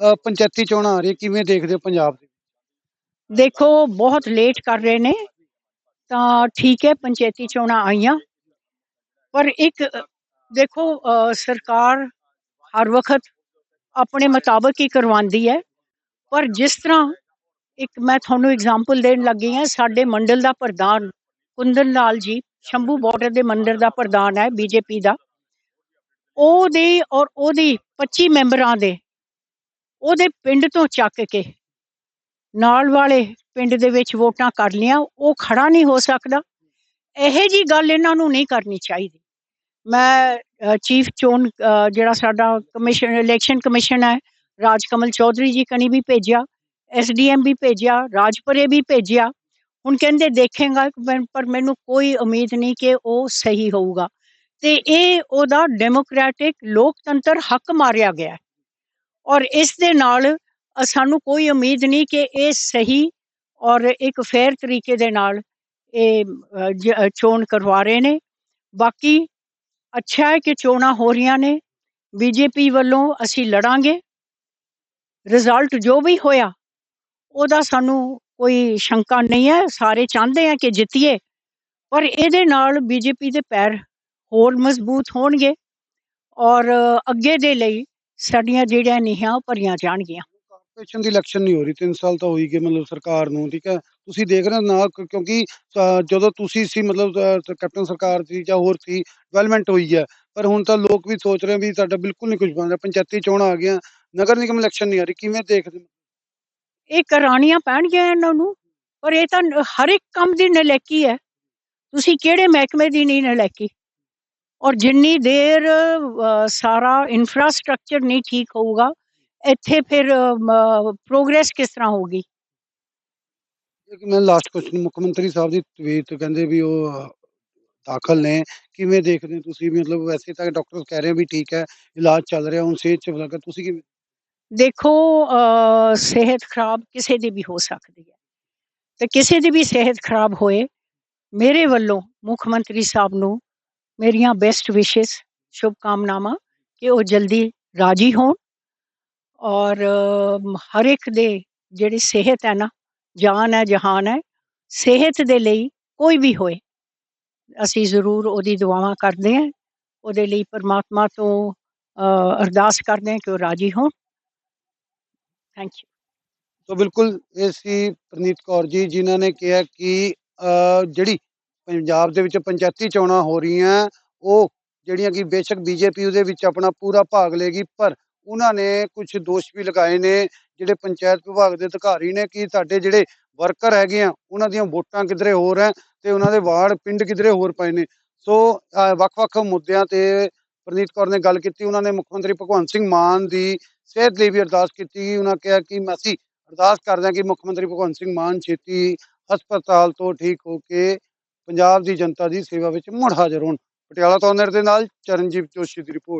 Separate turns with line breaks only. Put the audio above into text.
ਅ, ਪੰਚਾਇਤੀ ਚੋਣਾਂ ਆ ਰਹੀ ਕਿਵੇਂ ਦੇਖਦੇ ਹੋ ਪੰਜਾਬ ਦੇ
ਦੇਖੋ ਬਹੁਤ ਲੇਟ ਕਰ ਰਹੇ ਨੇ ਤਾਂ ਠੀਕ ਹੈ ਪੰਚਾਇਤੀ ਚੋਣਾਂ ਆਈਆਂ। ਪਰ ਇੱਕ ਦੇਖੋ ਸਰਕਾਰ ਹਰ ਵਕਤ ਆਪਣੇ ਮੁਤਾਬਕ ਹੀ ਕਰਵਾਉਂਦੀ ਹੈ। ਪਰ ਜਿਸ ਤਰ੍ਹਾਂ ਇੱਕ ਮੈਂ ਤੁਹਾਨੂੰ ਐਗਜ਼ਾਮਪਲ ਦੇਣ ਲੱਗੀ ਹਾਂ ਸਾਡੇ ਮੰਡਲ ਦਾ ਪ੍ਰਧਾਨ ਕੁੰਦਨ ਲਾਲ ਜੀ ਸ਼ੰਭੂ ਬਾਰਡਰ ਦੇ ਮੰਡਲ ਦਾ ਪ੍ਰਧਾਨ ਹੈ ਬੀਜੇਪੀ ਦਾ। ਉਹਦੇ ਔਰ ਉਹਦੀ 25 ਮੈਂਬਰਾਂ ਦੇ ਉਹਦੇ ਪਿੰਡ ਤੋਂ ਚੱਕ ਕੇ ਨਾਲ ਵਾਲੇ ਪਿੰਡ ਦੇ ਵਿੱਚ ਵੋਟਾਂ ਕਰ ਲਿਆ, ਉਹ ਖੜਾ ਨਹੀਂ ਹੋ ਸਕਦਾ। ਇਹੋ ਜੀ ਗੱਲ ਇਹਨਾਂ ਨੂੰ ਨਹੀਂ ਕਰਨੀ ਚਾਹੀਦੀ। ਮੈਂ ਚੀਫ ਚੋਣ ਜਿਹੜਾ ਸਾਡਾ ਕਮਿਸ਼ਨ ਇਲੈਕਸ਼ਨ ਕਮਿਸ਼ਨ ਹੈ ਰਾਜ ਕਮਲ ਚੌਧਰੀ ਜੀ ਕਨੀ ਵੀ ਭੇਜਿਆ ਐਸਡੀਐਮ ਵੀ ਭੇਜਿਆ, ਰਾਜਪੁਰੇ ਵੀ ਭੇਜਿਆ। ਹੁਣ ਕਹਿੰਦੇ ਦੇਖੇਗਾ ਪਰ- ਪਰ ਮੈਨੂੰ ਕੋਈ ਉਮੀਦ ਨਹੀਂ ਕਿ ਉਹ ਸਹੀ ਹੋਊਗਾ। ਤੇ ਇਹ ਉਹਦਾ ਡੈਮੋਕ੍ਰੈਟਿਕ ਲੋਕਤੰਤਰ ਹੱਕ ਮਾਰਿਆ ਗਿਆ। ਔਰ ਇਸ ਦੇ ਨਾਲ ਸਾਨੂੰ ਕੋਈ ਉਮੀਦ ਨਹੀਂ ਕਿ ਇਹ ਸਹੀ ਔਰ ਇੱਕ ਫੇਅਰ ਤਰੀਕੇ ਦੇ ਨਾਲ ਇਹ ਚੋਣ ਕਰਵਾ ਰਹੇ ਨੇ। ਬਾਕੀ ਅੱਛਾ ਹੈ ਕਿ ਚੋਣਾਂ ਹੋ ਰਹੀਆਂ ਨੇ। ਬੀਜੇਪੀ ਵੱਲੋਂ ਅਸੀਂ ਲੜਾਂਗੇ। ਰਿਜ਼ਲਟ ਜੋ ਵੀ ਹੋਇਆ, ਉਹਦਾ ਸਾਨੂੰ ਕੋਈ ਸ਼ੰਕਾ ਨਹੀਂ ਹੈ। ਸਾਰੇ ਚਾਹੁੰਦੇ ਆ ਕਿ ਜਿੱਤੀਏ। ਪਰ ਇਹਦੇ ਨਾਲ ਬੀਜੇਪੀ ਦੇ ਪੈਰ ਹੋਰ ਮਜ਼ਬੂਤ ਹੋਣਗੇ ਔਰ ਅੱਗੇ ਦੇ ਲਈ ਸਾਡੀਆਂ ਜਿਹੜੀਆਂ ਨੀਹਾਂ ਉਹ ਭਰੀਆਂ ਜਾਣਗੀਆਂ।
ਕਾਰਪੋਰੇਸ਼ਨ ਦੀ ਇਲੈਕਸ਼ਨ ਨਹੀਂ ਹੋ ਰਹੀ 3 ਸਾਲ ਤਾਂ ਹੋ ਹੀ ਗਏ ਮਤਲਬ ਸਰਕਾਰ ਨੂੰ ਠੀਕ ਹੈ? ਤੁਸੀਂ ਦੇਖ ਰਹੇ ਹੋ ਨਾ ਕਿ- ਕਿਉਂਕਿ ਅ, ਜਦੋਂ ਤੁਸੀਂ ਸੀ ਮਤਲਬ ਅ, ਕੈਪਟਨ ਸਰਕਾਰ ਸੀ ਜਾਂ ਹੋਰ ਸੀ ਡਿਵੈਲਪਮੈਂਟ ਹੋਈ ਹੈ। ਪਰ ਹੁਣ ਤਾਂ ਲੋਕ ਵੀ ਸੋਚ ਰਹੇ ਵੀ ਸਾਡਾ ਬਿਲਕੁਲ ਨਹੀਂ ਕੁਝ ਬਣ ਰਿਹਾ ਪੰਚਾਇਤੀ ਚੋਣਾਂ ਆ ਗਈਆਂ ਨਗਰ ਨਿਗਮ ਇਲੈਕਸ਼ਨ ਨਹੀਂ ਆ ਰਹੀ ਕਿਵੇਂ ਦੇਖਦੇ ਹੋ?
ਇਹ ਕਰਾਣੀਆਂ ਪੈਣਗੀਆਂ ਇਹਨਾਂ ਨੂੰ ਪਰ ਇਹ ਤਾਂ ਹਰ ਇੱਕ ਕੰਮ ਦੀ ਨਲੈਕੀ ਹੈ। ਤੁਸੀਂ ਕਿਹੜੇ ਮਹਿਕਮੇ ਦੀ ਨਹੀਂ ਨਲੈਕੀ? ਔਰ ਜਿੰਨੀ ਦੇਰ ਸਾਰਾ ਇਨਫਰਾਸਟ੍ਰਕਚਰ ਨਹੀਂ ਠੀਕ ਹੋਊਗਾ ਇੱਥੇ ਫਿਰ ਪ੍ਰੋਗਰੈਸ ਕਿਸ ਤਰ੍ਹਾਂ ਹੋਊਗੀ?
ਮੈਂ ਲਾਸਟ ਕੁਐਸਚਨ ਮੁੱਖ ਮੰਤਰੀ ਸਾਹਿਬ ਦੀ ਤਵੀਤ ਕਹਿੰਦੇ ਵੀ ਉਹ ਦਾਖਲ ਨੇ। ਕਿਵੇਂ ਦੇਖਦੇ ਹੋ ਤੁਸੀਂ? ਮਤਲਬ ਵੈਸੇ ਤਾਂ ਡਾਕਟਰ ਕਹਿ ਰਹੇ ਵੀ ਠੀਕ ਹੈ ਇਲਾਜ ਚੱਲ ਰਿਹਾ ਹੁਣ ਸਿਹਤ ਚ ਲੱਗਾ ਤੁਸੀਂ ਕਿਵੇਂ?
ਦੇਖੋ ਸਿਹਤ ਖਰਾਬ ਕਿਸੇ ਦੀ ਵੀ ਹੋ ਸਕਦੀ ਹੈ। ਤੇ ਕਿਸੇ ਦੀ ਵੀ ਸਿਹਤ ਖਰਾਬ ਹੋਏ ਮੇਰੇ ਵੱਲੋਂ ਮੁੱਖ ਮੰਤਰੀ ਸਾਹਿਬ ਨੂੰ ਮੇਰੀਆਂ ਬੈਸਟ ਵਿਸ਼ੇਸ ਸ਼ੁਭ ਕਾਮਨਾਵਾਂ ਕਿ ਉਹ ਜਲਦੀ ਰਾਜੀ ਹੋਣ ਔਰ ਹਰ ਇੱਕ ਦੇ ਜਿਹੜੀ ਸਿਹਤ ਹੈ ਨਾ, ਜਾਨ ਹੈ, ਜਹਾਨ ਹੈ, ਸਿਹਤ ਦੇ ਲਈ ਕੋਈ ਵੀ ਹੋਏ, ਅਸੀਂ ਜ਼ਰੂਰ ਉਹਦੀ ਦੁਆਵਾਂ ਕਰਦੇ ਹਾਂ, ਉਹਦੇ ਲਈ ਪਰਮਾਤਮਾ ਤੋਂ ਅਰਦਾਸ ਕਰਦੇ ਹਾਂ ਕਿ ਉਹ ਰਾਜੀ ਹੋਣ। ਥੈਂਕ ਯੂ
ਤਾਂ ਬਿਲਕੁਲ, ਇਹ ਸੀ ਪ੍ਰਨੀਤ ਕੌਰ ਜੀ, ਜਿਨ੍ਹਾਂ ਨੇ ਕਿਹਾ ਕਿ ਜਿਹੜੀ ਪੰਜਾਬ ਦੇ ਵਿੱਚ ਪੰਚਾਇਤੀ ਚੋਣਾਂ ਹੋ ਰਹੀਆਂ, ਉਹ ਜਿਹੜੀਆਂ ਕਿ ਬੇਸ਼ੱਕ ਬੀਜੇਪੀ ਉਹਦੇ ਵਿੱਚ ਆਪਣਾ ਪੂਰਾ ਭਾਗ ਲੇਗੀ ਪਰ ਉਹਨਾਂ ਨੇ ਕੁਝ ਦੋਸ਼ ਵੀ ਲਗਾਏ ਨੇ, ਜਿਹੜੇ ਪੰਚਾਇਤ ਵਿਭਾਗ ਦੇ ਅਧਿਕਾਰੀ ਨੇ ਕਿ ਸਾਡੇ ਜਿਹੜੇ ਵਰਕਰ ਹੈਗੇ ਆ, ਉਹਨਾਂ ਦੀਆਂ ਵੋਟਾਂ ਕਿਧਰੇ ਹੋਰ ਹੈ ਤੇ ਉਹਨਾਂ ਦੇ ਵਾਰਡ, ਪਿੰਡ ਕਿਧਰੇ ਹੋਰ ਪਏ ਨੇ। ਸੋ ਵੱਖ-ਵੱਖ ਮੁੱਦਿਆਂ ਤੇ ਪ੍ਰਨੀਤ ਕੌਰ ਨੇ ਗੱਲ ਕੀਤੀ, ਉਹਨਾਂ ਨੇ ਮੁੱਖ ਮੰਤਰੀ ਭਗਵੰਤ ਸਿੰਘ ਮਾਨ ਦੀ ਸਿਹਤ ਲਈ ਵੀ ਅਰਦਾਸ ਕੀਤੀ, ਉਹਨਾਂ ਕਿਹਾ ਕਿ ਅਸੀਂ ਅਰਦਾਸ ਕਰਦੇ ਹਾਂ ਕਿ ਮੁੱਖ ਮੰਤਰੀ ਭਗਵੰਤ ਸਿੰਘ ਮਾਨ ਛੇਤੀ ਹਸਪਤਾਲ ਤੋਂ ਠੀਕ ਹੋ ਕੇ ਪੰਜਾਬ ਦੀ ਜਨਤਾ ਦੀ ਸੇਵਾ ਵਿੱਚ ਮੁੜ ਹਾਜ਼ਰ ਹੋਣ। ਪਟਿਆਲਾ ਤੋਂ ਅਨਰ ਦੇ ਨਾਲ ਚਰਨਜੀਤ ਜੋਸ਼ੀ ਦੀ ਰਿਪੋਰਟ।